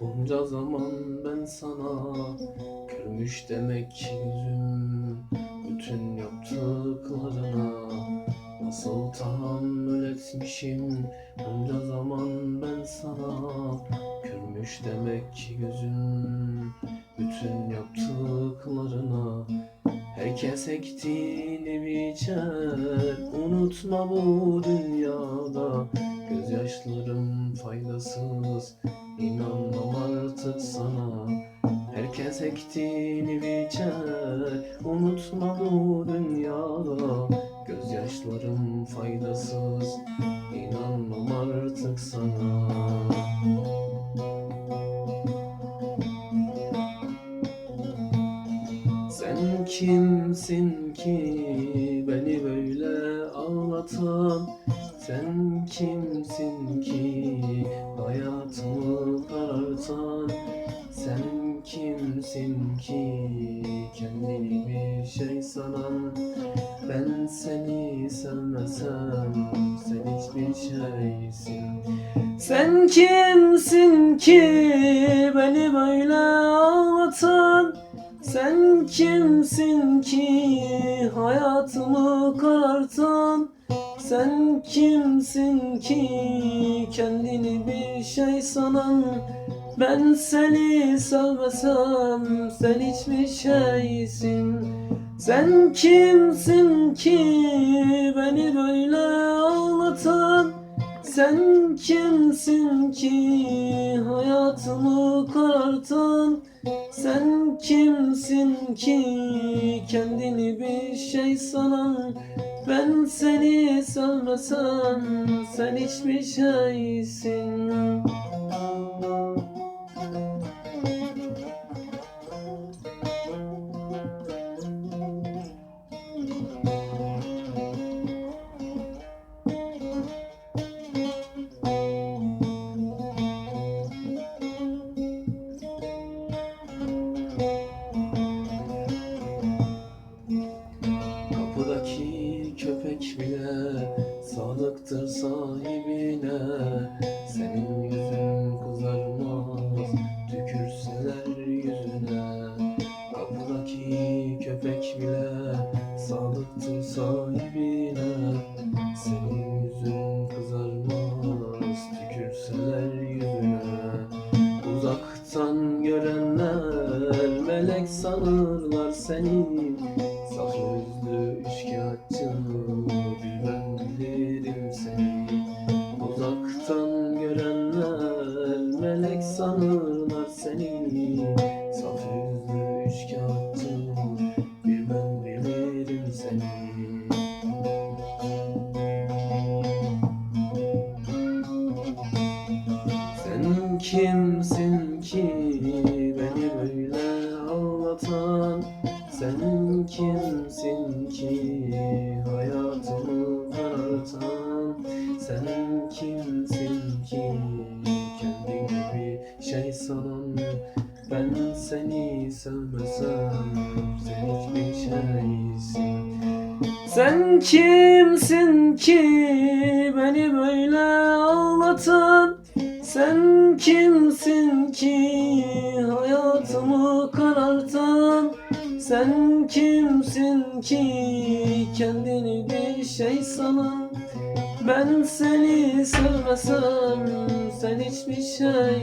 Bunca zaman ben sana Görmüş demek gözüm Bütün yaptıklarına Nasıl tahammül etmişim? Bunca zaman ben sana Görmüş demek gözüm Bütün yaptıklarına Herkes ektiğini biçer. Unutma bu dünyada Gözyaşlarım faydasız İnanmam artık sana. Herkes ektiğini biçer Unutma bu dünyada. Gözyaşlarım faydasız İnanmam artık sana. Sen kimsin ki beni böyle ağlatan Sen kimsin ki hayatımı karartan Sen kimsin ki kendini bir şey sanan? Ben seni sevmesem sen hiçbir şeysin. Sen kimsin ki beni böyle ağlatan sen kimsin ki hayatımı karartan Sen kimsin ki? Kendini bir şey sanan Ben seni sevmesem sen hiçbir şeysin. Sen kimsin ki beni böyle ağlatan? Sen kimsin ki hayatımı karartan sen kimsin ki kendini bir şey sanan Ben seni sevmesem sen hiçbir şeysin sadıktır sahibine Senin yüzün kızarmaz tükürseler yüzüne. Uzaktan görenler melek sanırlar seni Saf yüzlü bir ben bilirim seni Uzaktan görenler melek sanırlar kimsin ki? Beni böyle ağlatan Sen kimsin ki? Hayatımı karartan Sen kimsin ki? Kendini bir şey sanan Ben seni sevmesem sen hiçbir şeysin. Sen kimsin ki? Beni böyle ağlatan Sen kimsin ki hayatımı karartan? Sen kimsin ki kendini bir şey sanan? Ben seni sevmesem sen hiçbir şey